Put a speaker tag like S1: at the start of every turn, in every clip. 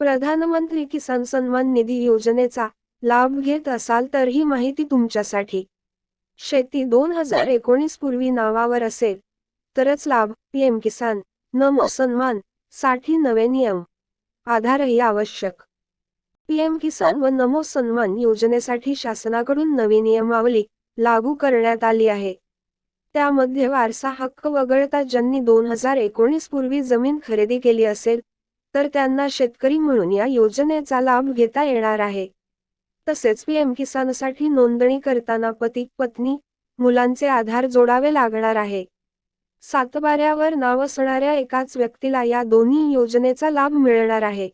S1: प्रधानमंत्री किसान सन्मान निधी योजनेचा लाभ घेत असाल तर ही माहिती तुमच्यासाठी. शेती दोन हजार एकोणीस पूर्वी नावावर असेल तरच लाभ पीएम किसान नमो सन्मानसाठी नवे नियम आधारही आवश्यक. पीएम किसान व नमो सन्मान योजनेसाठी शासनाकडून नवी नियमावली लागू करण्यात आली आहे. त्यामध्ये वारसा हक्क वगळता ज्यांनी दोन हजार एकोणीस पूर्वी जमीन खरेदी केली असेल तर त्यांना शेतकरी म्हणून या योजनेचा लाभ घेता येणार आहे. तसेच पीएम किसानसाठी नोंदणी करताना पती पत्नी मुलांचे आधार जोडावे लागणार आहे. सातबाऱ्यावर नाव असणाऱ्या एकाच व्यक्तीला या दोन्ही योजनेचा लाभ मिळणार आहे.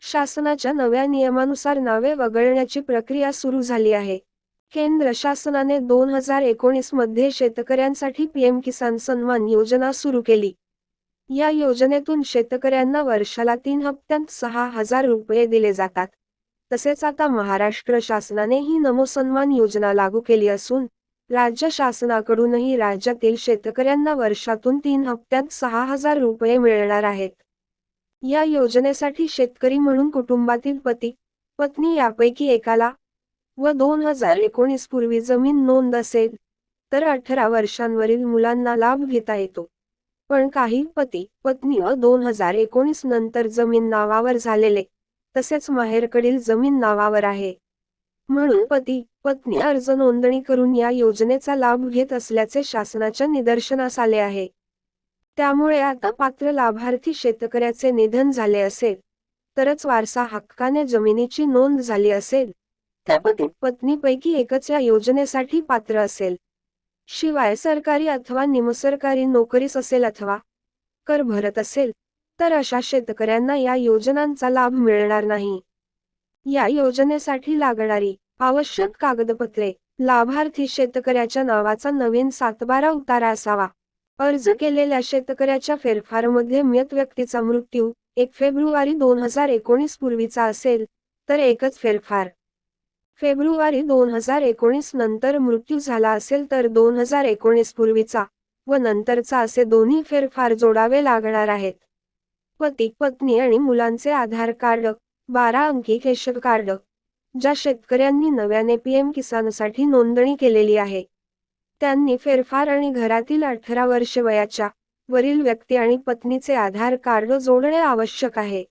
S1: शासनाच्या नव्या नियमानुसार नावे वगळण्याची प्रक्रिया सुरू झाली आहे. केंद्र शासनाने दोन हजार एकोणीसमध्ये शेतकऱ्यांसाठी पीएम किसान सन्मान योजना सुरू केली. या योजनेतून शेतकऱ्यांना वर्षाला तीन हप्त्यात सहा हजार रुपये दिले जातात. तसेच आता महाराष्ट्र शासनाने ही नमो सन्मान योजना लागू केली असून राज्य शासनाकडूनही राज्यातील शेतकऱ्यांना वर्षातून तीन हप्त्यात सहा हजार रुपये मिळणार आहेत. या योजनेसाठी शेतकरी म्हणून कुटुंबातील पती पत्नी यापैकी एकाला व दोन हजार एकोणीस पूर्वी जमीन नोंद असेल तर अठरा वर्षांवरील मुलांना लाभ घेता येतो. पण काही पती पत्नी व दोन हजार एकोणीस नंतर जमीन नावावर झालेले. तसेच माहेरकडील जमीन नावावर आहे. म्हणून पती पत्नी अर्ज नोंदणी करून या योजनेचा लाभ घेत असल्याचे शासनाच्या निदर्शनास आले आहे. त्यामुळे आता पात्र लाभार्थी शेतकऱ्याचे निधन झाले असेल. तरच वारसा हक्काने जमिनीची नोंद झाली असेल. त्या पती पत्नीपैकी एकच या योजनेसाठी पात्र असेल. शिवाय सरकारी अथवा निमसरकारी नोकरीस असेल अथवा कर भरत असेल तर अशा शेतकऱ्यांना या योजनांचा लाभ मिळणार नाही. या योजनेसाठी लागणारी आवश्यक कागदपत्रे लाभार्थी शेतकऱ्याच्या नावाचा नवीन सातबारा उतारा असावा. अर्ज केलेल्या शेतकऱ्याच्या फेरफारमध्ये मृत व्यक्तीचा मृत्यू एक फेब्रुवारी दोन हजार एकोणीस पूर्वीचा असेल तर एकच फेरफार. फेब्रुवारी दोन हजार एकोणीस नंतर मृत्यू झाला असेल तर दोन हजार एकोणीस पूर्वीचा व नंतरचा असे दोन्ही फेरफार जोडावे लागणार आहेत. पती पत्नी आणि मुलांचे आधार कार्ड बारा अंकी केशर कार्ड ज्या शेतकऱ्यांनी नव्याने पीएम किसानसाठी नोंदणी केलेली आहे. त्यांनी फेरफार आणि घरातील अठरा वर्ष वयाच्या वरील व्यक्ती आणि पत्नीचे आधार कार्ड जोडणे आवश्यक आहे.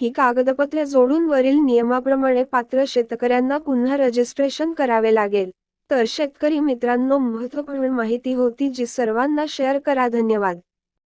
S1: ही कागदपत्रे जोडून वरील नियमाप्रमाणे पात्र शेतकऱ्यांना पुन्हा रजिस्ट्रेशन करावे लागेल. तर शेतकरी मित्रांनो महत्त्वपूर्ण माहिती होती जी सर्वांना शेअर करा. धन्यवाद.